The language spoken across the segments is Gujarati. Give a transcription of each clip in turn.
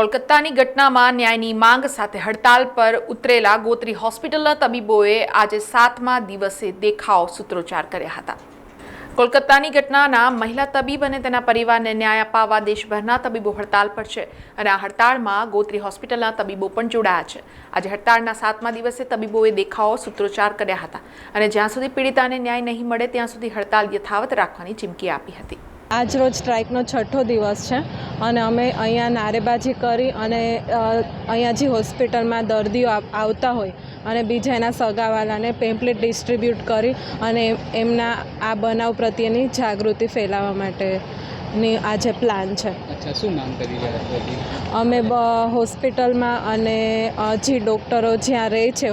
કોલકાતાની ઘટનામાં ન્યાયની માંગ સાથે હડતાલ પર ઉતરેલા ગોત્રી હોસ્પિટલના તબીબોએ આજે સાતમા દિવસે દેખાવ સૂત્રોચ્ચાર કર્યા હતા. કોલકાતાની ઘટનાના મહિલા તબીબ અને તેના પરિવારને ન્યાય અપાવવા દેશભરના તબીબો હડતાલ પર છે અને આ હડતાળમાં ગોત્રી હોસ્પિટલના તબીબો પણ જોડાયા છે. આજે હડતાળના સાતમા દિવસે તબીબોએ દેખાવો સૂત્રોચ્ચાર કર્યા હતા અને જ્યાં સુધી પીડિતાને ન્યાય નહીં મળે ત્યાં સુધી હડતાલ યથાવત રાખવાની ચીમકી આપી હતી. આજ રોજ સ્ટ્રાઇકનો છઠ્ઠો દિવસ છે અને અમે અહીંયા નારેબાજી કરી અને અહીંયા જે હોસ્પિટલમાં દર્દીઓ આવતા હોય અને બીજા એના સગાવાલાને પેમ્પલેટ ડિસ્ટ્રીબ્યુટ કરી અને એમ- એમના આ બનાવ પ્રત્યેની જાગૃતિ ફેલાવવા માટેની આજે પ્લાન છે. અચ્છા શું માંગ કરી? અમે બ- હોસ્પિટલમાં અને જે ડૉક્ટરો જ્યાં રહે છે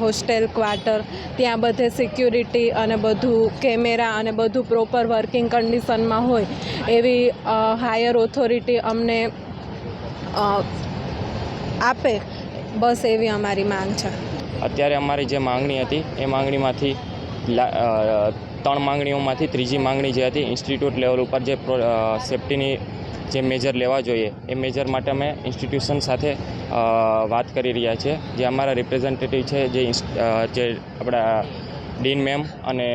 હોસ્ટેલ ક્વાર્ટર ત્યાં બધે સિક્યુરિટી અને બધું કેમેરા અને બધું પ્રોપર વર્કિંગ કન્ડિશનમાં હોય એવી હાયર ઓથોરિટી અમને આપે. બસ એવી અમારી માંગ છે. અત્યારે અમારી જે માંગણી હતી એ માંગણીમાંથી ત્રણ માંગણીઓમાંથી ત્રીજી માંગણી જે હતી ઇન્સ્ટિટ્યૂટ લેવલ ઉપર જે અ, જે મેજર લેવા જોઈએ એ મેજર માટે અમે ઇન્સ્ટિટ્યુશન સાથે વાત કરી રહ્યા છીએ. જે અમારા રિપ્રેઝેન્ટેટિવ છે જે જે આપણા ડીન મેમ અને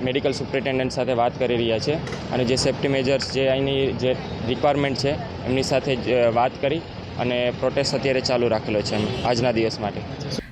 મેડિકલ સુપ્રિન્ટેન્ડન્ટ સાથે વાત કરી રહ્યા છે અને જે સેફ્ટી મેજર્સ જે અહીંની જે રિક્વાયરમેન્ટ છે એમની સાથે વાત કરી અને પ્રોટેસ્ટ અત્યારે ચાલુ રાખેલો છે આજના દિવસ માટે.